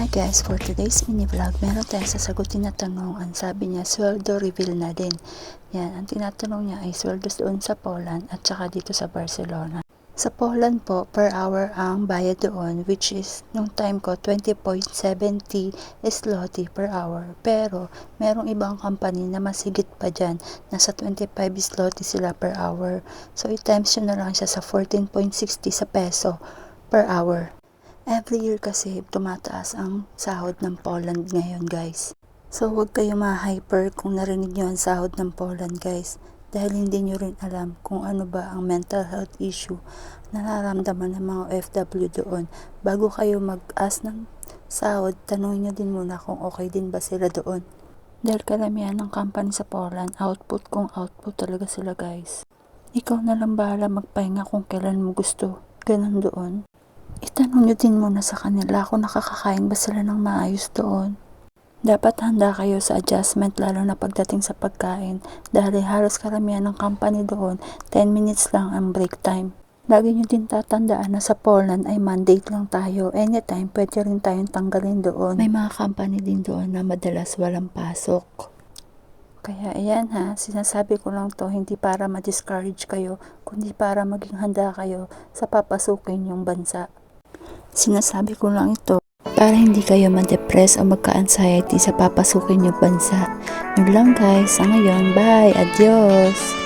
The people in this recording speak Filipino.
Hi guys, for today's mini vlog, meron tayong sasagutin na tanong. Ang sabi niya, sweldo reveal na din. Yan, ang tinatanong niya ay sweldo doon sa Poland at saka dito sa Barcelona. Sa Poland po, per hour ang bayad doon, which is, nung time ko, 20.70 zloty per hour. Pero, merong ibang company na masigit pa dyan. Nasa 25 zloty sila per hour. So, i-times yun na lang siya sa 14.60 sa peso per hour. Every year kasi tumataas ang sahod ng Poland ngayon guys. So huwag kayo ma-hyper kung narinig nyo ang sahod ng Poland guys. Dahil hindi nyo rin alam kung ano ba ang mental health issue na nararamdaman ng mga OFW doon. Bago kayo mag-ask ng sahod, tanongin nyo din muna kung okay din ba sila doon. Dahil karamihan ng company sa Poland, output kung output talaga sila guys. Ikaw na lang bahala magpahinga kung kailan mo gusto. Ganun doon. Itanong nyo din muna sa kanila kung nakakakain ba sila ng maayos doon. Dapat handa kayo sa adjustment lalo na pagdating sa pagkain dahil halos karamihan ng company doon 10 minutes lang ang break time. Lagi nyo din tatandaan na sa Poland ay mandate lang tayo. Anytime pwede rin tayong tanggalin doon. May mga company din doon na madalas walang pasok. Kaya ayan ha, sinasabi ko lang to hindi para ma-discourage kayo, kundi para maging handa kayo sa papasukin yung bansa. Sinasabi ko lang ito para hindi kayo ma-depress o magka-anxiety sa papasukin yung bansa. Yun lang guys, sa ngayon, bye, adios!